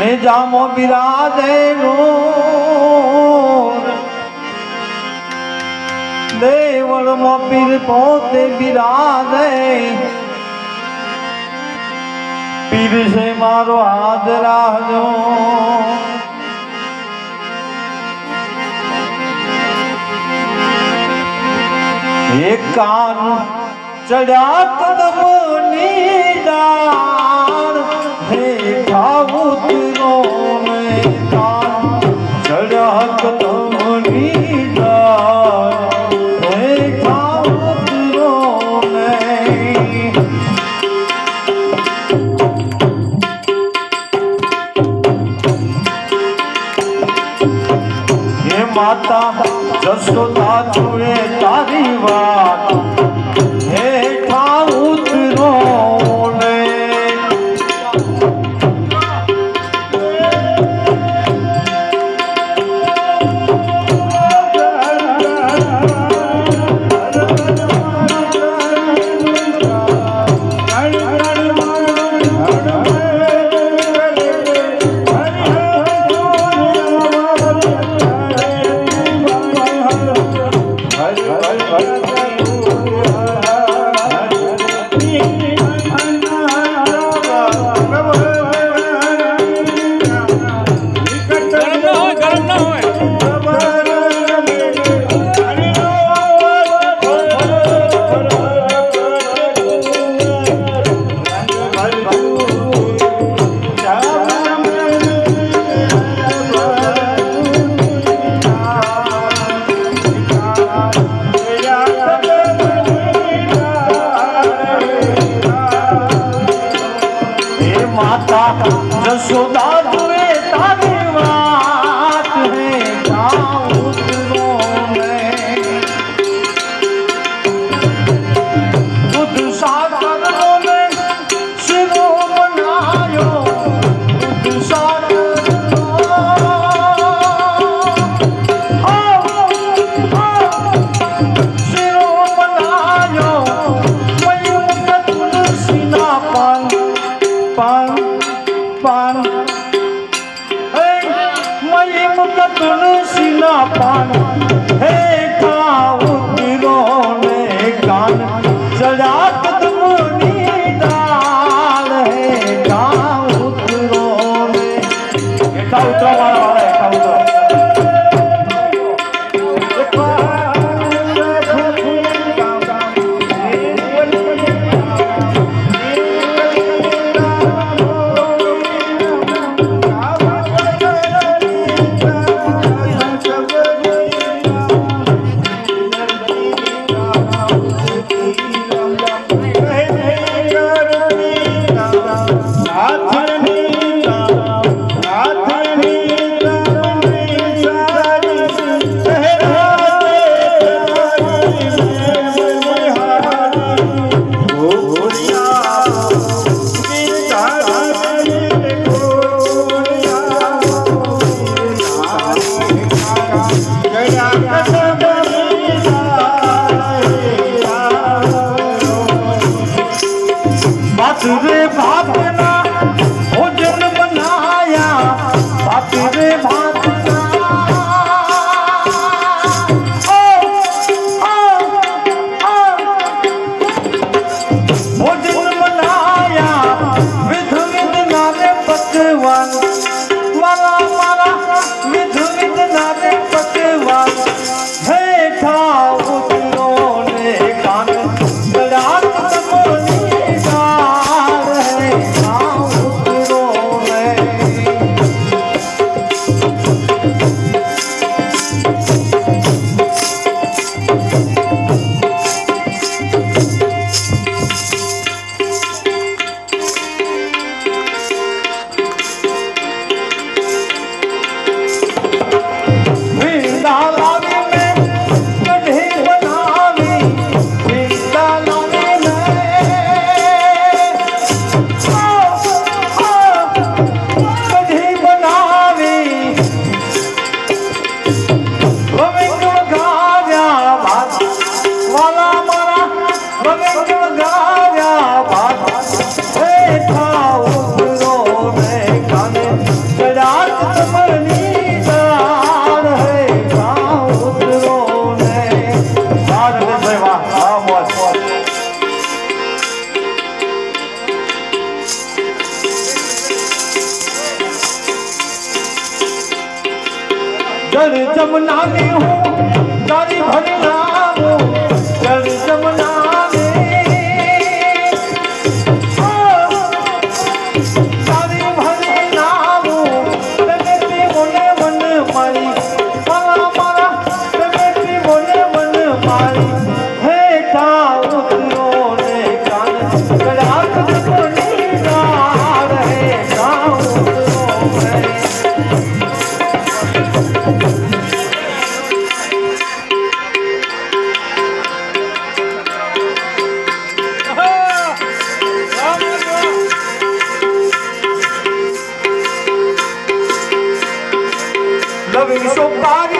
ને જામો બિરાજે નૂર દેવળમો પીર પોતે બિરાજે. પીર છે મારો આદરા જો એક કાન ચડ્યા કદમ નીડા 来来来！પાન પાન મળી મુક તુલસીના પાન जमुना में हो गाड़ी भरी ला